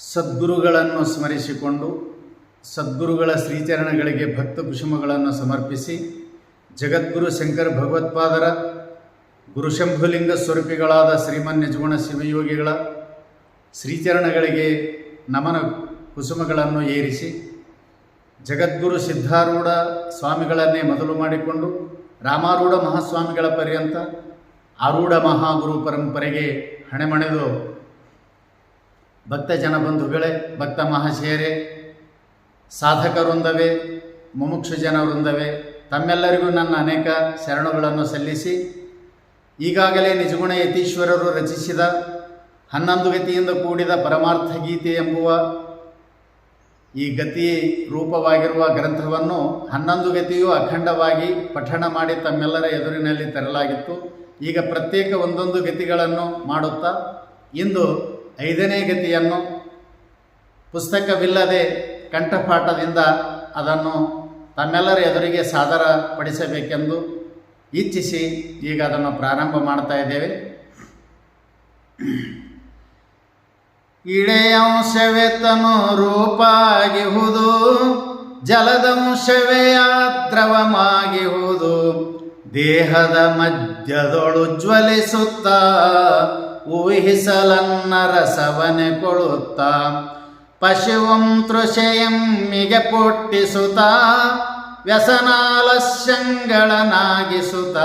ಸದ್ಗುರುಗಳನ್ನು ಸ್ಮರಿಸಿಕೊಂಡು ಸದ್ಗುರುಗಳ ಶ್ರೀಚರಣಗಳಿಗೆ ಭಕ್ತ ಕುಸುಮಗಳನ್ನು ಸಮರ್ಪಿಸಿ ಜಗದ್ಗುರು ಶಂಕರ ಭಗವತ್ಪಾದರ ಗುರುಶಂಭುಲಿಂಗ ಸ್ವರೂಪಿಗಳಾದ ಶ್ರೀಮನ್ ನಿಜಗುಣ ಶಿವಯೋಗಿಗಳ ಶ್ರೀಚರಣಗಳಿಗೆ ನಮನ ಕುಸುಮಗಳನ್ನು ಏರಿಸಿ ಜಗದ್ಗುರು ಸಿದ್ಧಾರೂಢ ಸ್ವಾಮಿಗಳನ್ನೇ ಮೊದಲು ಮಾಡಿಕೊಂಡು ರಾಮಾರೂಢ ಮಹಾಸ್ವಾಮಿಗಳ ಪರ್ಯಂತ ಆರೂಢ ಮಹಾಗುರು ಪರಂಪರೆಗೆ ಹಣೆಮಣೆದು ಭಕ್ತ ಜನ ಬಂಧುಗಳೇ, ಭಕ್ತ ಮಹಾಶಯರೇ, ಸಾಧಕವೃಂದವೇ, ಮುಮುಕ್ಷು ಜನ ವೃಂದವೇ ತಮ್ಮೆಲ್ಲರಿಗೂ ನನ್ನ ಅನೇಕ ಶರಣುಗಳನ್ನು ಸಲ್ಲಿಸಿ, ಈಗಾಗಲೇ ನಿಜಗುಣ ಯತೀಶ್ವರರು ರಚಿಸಿದ, ಹನ್ನೊಂದು ಗತಿಯಿಂದ ಕೂಡಿದ ಪರಮಾರ್ಥ ಗೀತೆ ಎಂಬುವ ಈ ಗತಿ ರೂಪವಾಗಿರುವ ಗ್ರಂಥವನ್ನು ಹನ್ನೊಂದು ಗತಿಯು ಅಖಂಡವಾಗಿ ಪಠಣ ಮಾಡಿ ತಮ್ಮೆಲ್ಲರ ಎದುರಿನಲ್ಲಿ ತರಲಾಗಿತ್ತು. ಈಗ ಪ್ರತ್ಯೇಕ ಒಂದೊಂದು ಗತಿಗಳನ್ನು ಮಾಡುತ್ತಾ, ಇಂದು ಐದನೇ ಗತಿಯನ್ನು ಪುಸ್ತಕವಿಲ್ಲದೆ ಕಂಠಪಾಠದಿಂದ ಅದನ್ನು ತಮ್ಮೆಲ್ಲರ ಎದುರಿಗೆ ಸಾದರಪಡಿಸಬೇಕೆಂದು ಇಚ್ಛಿಸಿ ಈಗ ಅದನ್ನು ಪ್ರಾರಂಭ ಮಾಡ್ತಾ ಇದ್ದೇವೆ. ಇಳೆಯಂಶವೆತನು ರೂಪಾಗಿಹುದು ಜಲದಂಶವೇ ಆದ್ರವಮಾಗಿಹುದು ದೇಹದ ಮಧ್ಯದೊಳು ಜ್ವಲಿಸುತ್ತ ಊಹಿಸಲನ್ನ ರಸವನೆ ಕೊಳುತ್ತ ಪಶುವಂ ತೃಷೆಯಮ್ಮಿಗೆ ಪೊಟ್ಟಿಸುತ್ತ. ವ್ಯಸನಾಲಸ್ಯಂಗಳನಾಗಿಸುತ್ತ.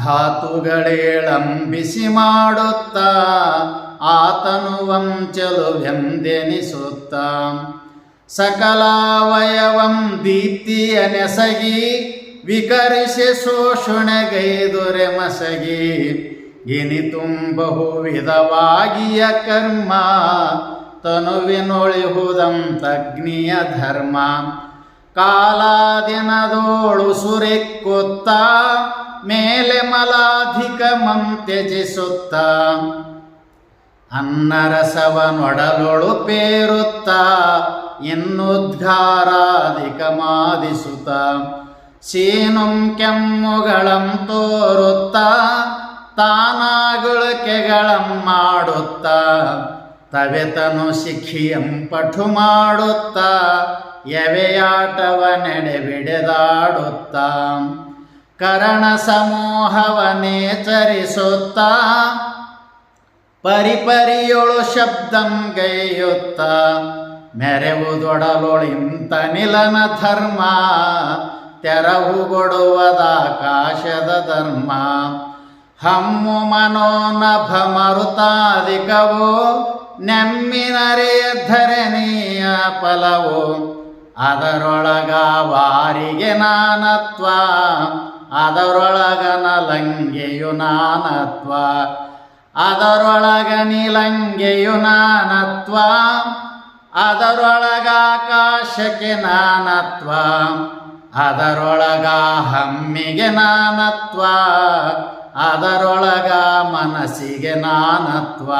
ಧಾತುಗಳೇಳಂಬಿಸಿ ಮಾಡುತ್ತ. ಆತನುವಂ ಚೆಲುವೆಂದೆನಿಸುತ್ತ. ಸಕಲಾವಯವಂ ದೀಪ್ತಿಯ ನೆಸಗಿ. ವಿಕರಿಸಿ ಶೋಷಣೆಗೈದುರೆ ಮಸಗಿ. ಇನಿತುಂ ಬಹುವಿಧವಾಗಿಯ ಕರ್ಮ, ತನುವಿನೊಳಿಹುದಂ ತಗ್ನಿಯ ಧರ್ಮ. ಕಾಲಾದಿನದೋಳು ಸುರೆಕ್ಕುತ್ತ, ಮೇಲೆ ಮಲಾಧಿಕಮಂ ತ್ಯಜಿಸುತ್ತ. ಅನ್ನರಸವನೊಡಲೊಳು ಪೇರುತ್ತ ಇನ್ನುದ್ಘಾರಾಧಿಕಮಾದಿಸುತ್ತ ಸೀನುಂ ಕೆಮ್ಮುಗಳಂ ತೋರುತ್ತ ತಾನಾಗುಳಿಕೆಗಳಂ ಮಾಡುತ್ತ, ತವೆತನು ಶಿಖಿಯಂ ಪಠು ಮಾಡುತ್ತ ಎವೆಯಾಟವ ನೆಡೆಬಿಡೆದಾಡುತ್ತ ಕರಣ ಸಮೂಹವನೇ ಚರಿಸುತ್ತ, ಪರಿಪರಿಯೊಳು ಶಬ್ದಂ ಗೈಯುತ್ತ. ಮೆರೆವುದೊಡಲೊಳಿಂತ ನಿಲನ ಧರ್ಮ ತೆರವುಗೊಡುವದಾಕಾಶದ ಧರ್ಮ. ಹಮ್ಮು ಮನೋನಭ ಮರುತಾದಿಕವೋ ನೆಮ್ಮಿನರೇ ಧರಣೀಯ ಫಲವು. ಅದರೊಳಗ ವಾರಿಗೆ ನಾನತ್ವ ಅದರೊಳಗನ ಲಂಗೆಯು ನಾನತ್ವ. ಅದರೊಳಗ ನಿಲಂಗೆಯು ನಾನತ್ವ, ಅದರೊಳಗ ಆಕಾಶಕ್ಕೆ ನಾನತ್ವ. ಅದರೊಳಗ ಹಮ್ಮಿಗೆ ನಾನತ್ವ. ಅದರೊಳಗ ಮನಸ್ಸಿಗೆ ನಾನತ್ವ.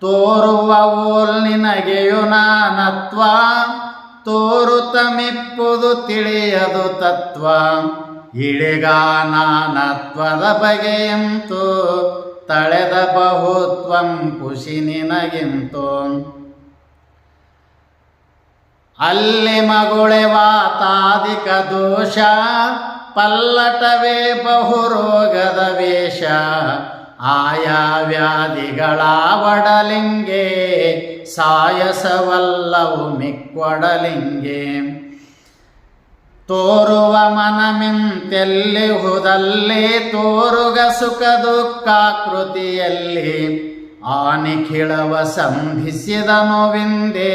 ತೋರುವ ಓಲ್ ನಿನಗೆಯು ನಾನತ್ವ. ತೋರುತ ಮಿಪ್ಪುದು ತಿಳಿಯದು ತತ್ವ. ಇಳಿಗ ನಾನತ್ವದ ಬಗೆಯಂತೂ ತಳೆದ ಬಹುತ್ವಂ ಖುಷಿ ನಿನಗಿಂತು? ಅಲ್ಲಿ ಮಗುಳೆ ವಾತಾದಿಕ ದೋಷ. ಪಲ್ಲಟವೇ ಬಹುರೋಗದ ವೇಷ. ಆಯಾ ವ್ಯಾಧಿಗಳ ಒಡಲಿಂಗೆ ಸಾಯಸವಲ್ಲವು ಮಿಕ್ಕೊಡಲಿಂಗೆ. ತೋರುವ ಮನಮಿಂತೆಲ್ಲಿ ಹುದಲ್ಲಿ ತೋರುಗ ಸುಖ ದುಃಖಾಕೃತಿಯಲ್ಲಿ. ಆನಿಖಿಳವ ಸಂಭಿಸಿದ ನೋವಿಂದೇ,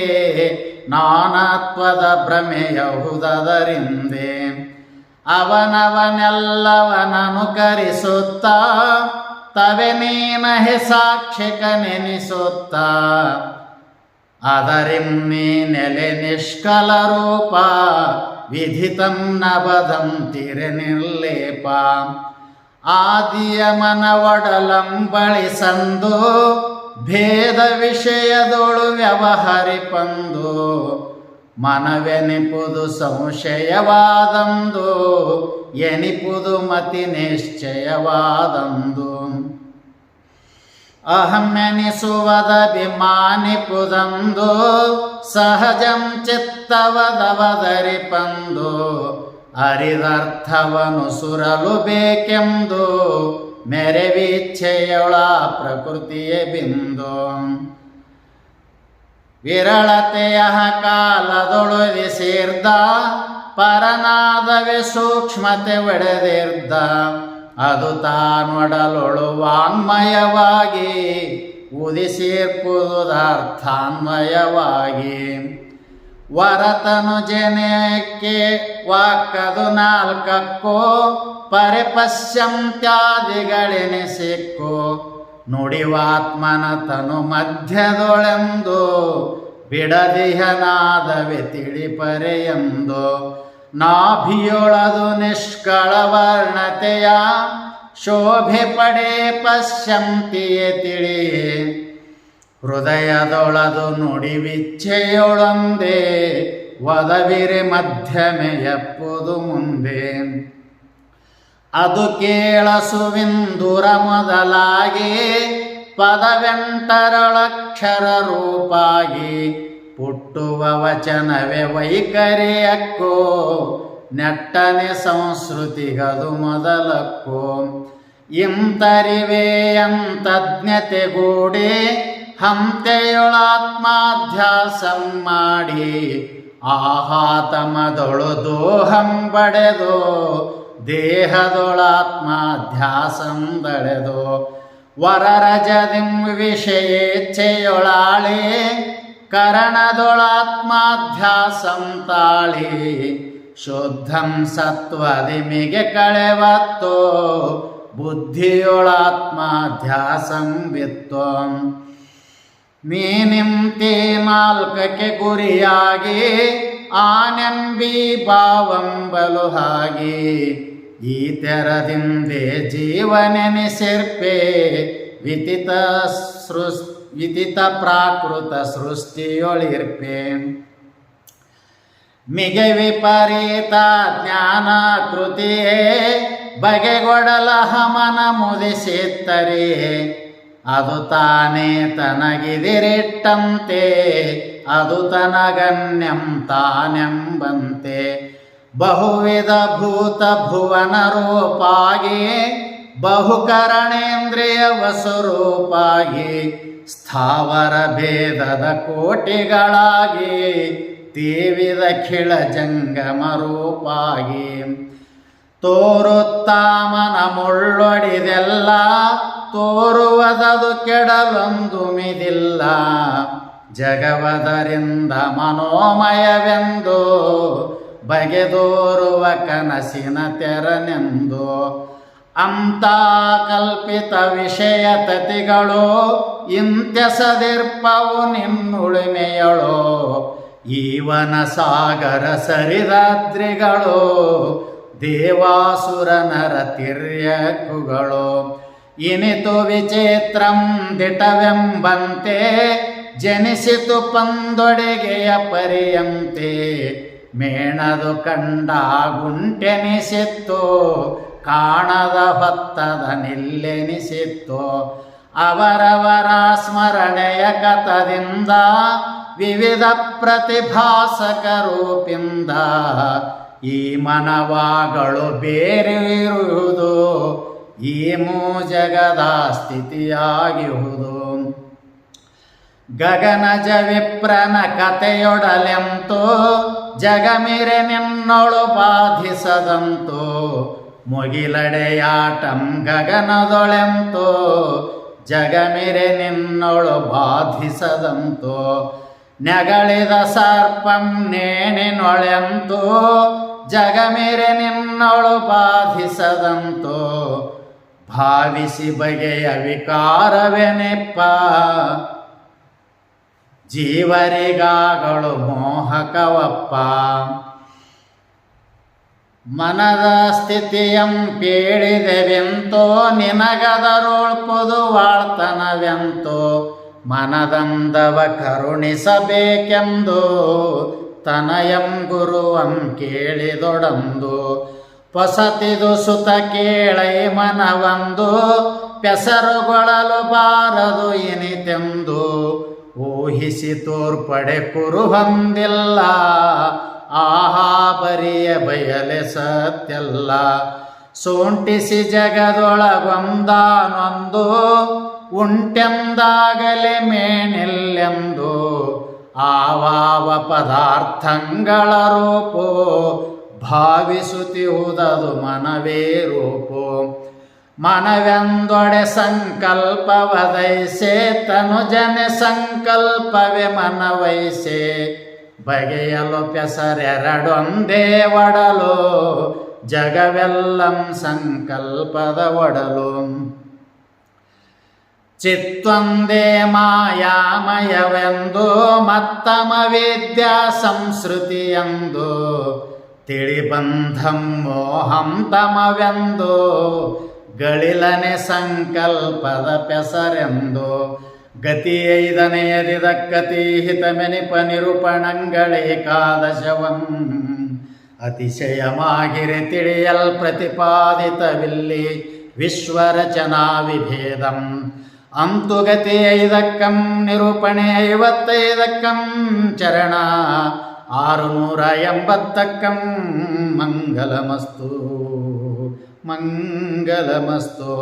ನಾನಾತ್ವದ ಭ್ರಮೆಯಹುದರಿಂದೆ ಅವನವನೆಲ್ಲವನನು ಕರಿಸುತ್ತ, ತವೆ ನೀನಹೆ ಸಾಕ್ಷಿಕ ನೆನಿಸುತ್ತ. ನೀ ನೆಲೆ ನಿಷ್ಕಲ ರೂಪ, ವಿಧಿತಂ ತಿರೆ ನಿರ್ಲೇಪ. ಆದಿಯ ಮನವಡಲಂ ಬಳಿಸಂದು ಭೇದ ವಿಷಯದೊಳು ವ್ಯವಹರಿಪಂದು. ಮನವೆನಿಪುದು ಸಂಶಯವಾದಂದು ಎನಿಪುದು ಮತಿ ನಿಶ್ಚಯವಾದಂದು. ಅಹಮ್ಯನಿಸುವದಭಿಮಾನಿಪುದಂದು ಸಹಜಂ ಚಿತ್ತವದವದರಿಪಂದು ಅರಿದರ್ಥವನು ಸುರಲು ಬೇಕೆಂದು ಮೆರೆವಿಚ್ಛೆಯೊಳ ಪ್ರಕೃತಿಯ ಬಿಂದು. ವಿರಳತೆಯ ಕಾಲದೊಳಗೆ ಸೇರ್ದ, ಪರನಾದವೆ ಸೂಕ್ಷ್ಮತೆ ಒಡೆದಿರ್ದ, ಅದು ತಾನೊಡಲೊಳು ವಾಂಗ್ಮಯವಾಗಿ ಉದಿಸಿರ್ಕುದರ್ಥಾನ್ಮಯವಾಗಿ ವರತನು ಜನಕ್ಕೆ ವಾಕದು ನಾಲ್ಕಕ್ಕೋ, ಪರಿಪಶ್ಯಂತ್ಯಾದಿಗಳೆನಿಸಿಕ್ಕೋ ನುಡಿವಾತ್ಮನ ತನು ಮಧ್ಯದೊಳೆಂದು ಬಿಡದಿಹನಾದವೆ ತಿಳಿಪರೆಯೆಂದು ನಾಭಿಯೊಳದು ನಿಷ್ಕಳ ವರ್ಣತೆಯ ಶೋಭೆ ಪಡೆ ಪಶ್ಯಂತಿಯೇ ತಿಳಿ. ಹೃದಯದೊಳದು ನುಡಿವಿಚ್ಛೆಯೊಳೊಂದೇ ವದವಿರೆ ಮಧ್ಯಮೆಯಪ್ಪುದು ಮುಂದೆ. ಅದು ಕೇಳಸುವಿಂದುರ ಮೊದಲಾಗಿ ಪದವೆಂಟರಳಕ್ಷರ ರೂಪಾಗಿ ಪುಟ್ಟುವ ವಚನವೇ ವೈಖರಿಯಕ್ಕೋ ನೆಟ್ಟನೆ ಸಂಸ್ಕೃತಿಗದು ಮೊದಲಕ್ಕೋ. ಇಂತರಿವೆ ಅಂತಜ್ಞತೆಗೂಡಿ ಹಂತೆಯೊಳಾತ್ಮಾಧ್ಯಾಸಂ ಮಾಡಿ ಆಹಾತಮದೊಳು ದೋಹಂ ಬಡೆದು ದೇಹದೊಳಾತ್ಮಾಧ್ಯಾಸಂ ದಳೆದು ವರರಜದಿಂ ವಿಷಯೇಚ್ಛೆಯೊಳಾಳಿ ಕರಣದೊಳಾತ್ಮಾಧ್ಯಾಸಂ ತಾಳಿ ಶುದ್ಧಂ ಸತ್ವದಿಮಿಗೆ ಕಳೆವತ್ತೋ ಬುದ್ಧಿಯೊಳಾತ್ಮಾಧ್ಯಾಸಂ ಬಿತ್ತೋ ನೀನಿಂತಿ ನಾಲ್ಕಕ್ಕೆ ಗುರಿಯಾಗಿ ಆನೆಂಬಿ ಭಾವಂಬಲು ಹಾಗೆ ಈ ತೆರದಿಂದೆ ಜೀವನೆನಿಸಿರ್ಪೆ ವಿತಿತ ಸೃಸ್, ವಿತಿತ ಪ್ರಾಕೃತ ಸೃಷ್ಟಿಯೊಳಿರ್ಪೆ. ಮಿಗೆ ವಿಪರೀತ ಜ್ಞಾನ ಕೃತಿಯೇ ಬಗೆಗೊಡಲ ಹಮನ ಮುದಿಸಿತ್ತರೆ. ಅದು ತಾನೇ ತನಗಿದಿರಿಟ್ಟಂತೆ, ಅದು ತನಗನ್ಯಂ ತಾನೆಂಬಂತೆ. ಬಹುವಿಧ ಭೂತ ಭುವನ ರೂಪಾಗಿ, ಬಹುಕರಣೇಂದ್ರಿಯ ವಸುರೂಪಾಗಿ, ಸ್ಥಾವರ ಭೇದದ ಕೋಟಿಗಳಾಗಿ, ತೀವಿದ ಖಿಳ ಜಂಗಮ ರೂಪಾಗಿ. ತೋರುತ್ತಾಮನ ಮುಳ್ಳೊಡಿದೆಲ್ಲ, ತೋರುವದದು ಕೆಡಲೊಂದು ಮಿದಿಲ್ಲ. ಜಗವದರಿಂದ ಮನೋಮಯವೆಂದು ಬಗೆದೋರುವ ಕನಸಿನ ತೆರನೆಂದು. ಅಂತ ಕಲ್ಪಿತ ವಿಷಯ ತತಿಗಳು ಇಂತೆಸದಿರ್ಪವು ನಿನ್ನುಳಿಮೆಯಳೋ. ಈವನ ಸಾಗರ ಸರಿದಾದ್ರಿಗಳು ದೇವಾಸುರ ನರ ತಿರ್ಯಕುಗಳು. ಇನಿತು ವಿಚಿತ್ರಂ ದಿಟವೆಂಬಂತೆ ಜನಿಸಿತು ಪಂದೊಡೆಗೆಯ ಪರಿಯಂತೆ. ಮೇಣದು ಕಂಡ ಗುಂಟೆನಿಸಿತ್ತು, ಕಾಣದ ಭತ್ತದ ನಿಲ್ಲೆನಿಸಿತ್ತು. ಅವರವರ ಸ್ಮರಣೆಯ ಕಥದಿಂದ ವಿವಿಧ ಪ್ರತಿಭಾಸಕ ರೂಪಿಂದ ಈ ಮನವಾಗಳು ಬೇರೆ ಇರುವುದು ಈ ಮೂಜಗದ ಸ್ಥಿತಿಯಾಗಿರುವುದು. ಗಗನಜ ವಿಪ್ರನ ಕತೆಯೊಡಲೆಂತೋ ಜಗಮಿರೆ ನಿನ್ನೊಳು ಬಾಧಿಸದಂತೋ, ಮುಗಿಲಡೆಯಾಟಂ ಗಗನದೊಳೆಂತೋ ಜಗಮಿರೆ ನಿನ್ನೊಳು ಬಾಧಿಸದಂತೋ, ನೆಗಳಿದ ಸರ್ಪಂ ನೇಣಿನೊಳೆಂತೋ ಜಗಮಿರೆ ನಿನ್ನೊಳು ಬಾಧಿಸದಂತೋ, ಭಾವಿಸಿ ಬಗೆಯ ವಿಕಾರವೆನೆಪ್ಪ ಜೀವರಿಗಾಗಳು ಮೋಹಕವಪ್ಪ. ಮನದ ಸ್ಥಿತಿಯಂ ಕೇಳಿದೆವೆಂತೋ ನಿನಗದರೊಳ್ಪದು ವಾಳ್ತನವೆಂತೋ ಮನದಂದವ ಕರುಣಿಸಬೇಕೆಂದು ತನಯಂ ಗುರುವಂ ಕೇಳಿದೊಡಂದು. ಪಸತಿದು ಸುತ ಕೇಳೈ ಮನವಂದು, ಪೆಸರುಗೊಳಲು ಬಾರದು ಇನಿತೆಂದು. ಊಹಿಸಿ ತೋರ್ಪಡೆ ಕುರು ಹೊಂದಿಲ್ಲ. ಆಹಾ, ಬರಿಯ ಬಯಲೆ ಸತ್ಯಲ್ಲ. ಸೋಂಟಿಸಿ ಜಗದೊಳಗೊಂದಾನೊಂದು, ಉಂಟೆಂದಾಗಲೇ ಮೇಣಿಲ್ಲೆಂದು ಆವಾವ ಪದಾರ್ಥಗಳ ರೂಪೋ, ಭಾವಿಸುತ್ತಿಹುದದು ಮನವೇ ರೂಪೋ. ಮನವೆಂದೊಡೆ ಸಂಕಲ್ಪವದೈಸೆ ತನು ಜನ ಸಂಕಲ್ಪವೇ ಮನವೈಸೆ ಬಗೆಯಲು ಪೆಸರೆರಡೊಂದೇ ಒಡಲು ಜಗವೆಲ್ಲಂ ಸಂಕಲ್ಪದ ಒಡಲು ಚಿತ್ತೊಂದೇ ಮಾಯಾಮಯವೆಂದು ಮತ್ತಮ ವಿದ್ಯಾ ಸಂಸ್ಕೃತಿಯೆಂದು ತಿಳಿಬಂಧಂ ಮೋಹಂ ತಮವೆಂದು ಗಳಿಲನೆ ಸಂಕಲ್ಪದ ಪೆಸರೆಂದು ಗತಿ ಐದನೆಯದಿದಕ್ಕತಿ ಹಿತಮೆನಿಪ ನಿರೂಪಣಂಗಳೇಕಾದಶವಂ ಅತಿಶಯಮಾಗಿರೆ ತಿಳಿಯಲ್ ಪ್ರತಿಪಾದಿತವಿಲ್ಲಿ ವಿಶ್ವರಚನಾ ವಿಭೇದಂ. ಅಂತು ಗತಿ ಐದಕ್ಕಂ ನಿರೂಪಣೆ ಐವತ್ತೈದಕ್ಕಂ ಚರಣ ಆರುನೂರ ಎಂಬತ್ತಕ್ಕಂ ಮಂಗಲಮಸ್ತು. मंगलमस्तु।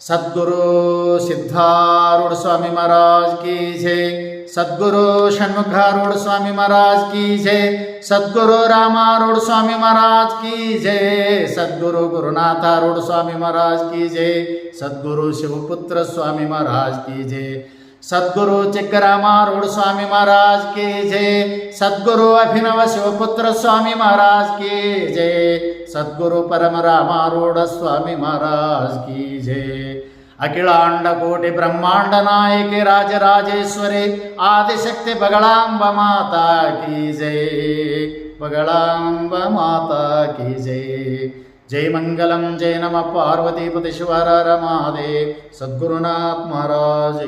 सद्गुरु सिद्धारूढ़ स्वामी महाराज की जय। सद्गुरु षणमुखारूढ़ स्वामी महाराज की जय। सद्गुरु रामारूढ़ स्वामी महाराज की जय। सद्गुरु गुरुनाथारूढ़ स्वामी महाराज की जय। सद्गुरु शिवपुत्र स्वामी महाराज की जय। सद्गुरु चिक्करामारूढ़ स्वामी महाराज की जय। सदगुरु अभिनव शिवपुत्र स्वामी महाराज की जय। सदगुरु परम रामारूढ़ स्वामी महाराज की जय। अखिलांड कोटि ब्रह्मांड नायक राज राजेश्वरी आदिशक्ति बगलांब माता की जय। बगलांब माता की जय। జయమంగళం జయ నమ పార్వతీపతి శివారారమాదే సద్గురునాథ్ మహారాజ్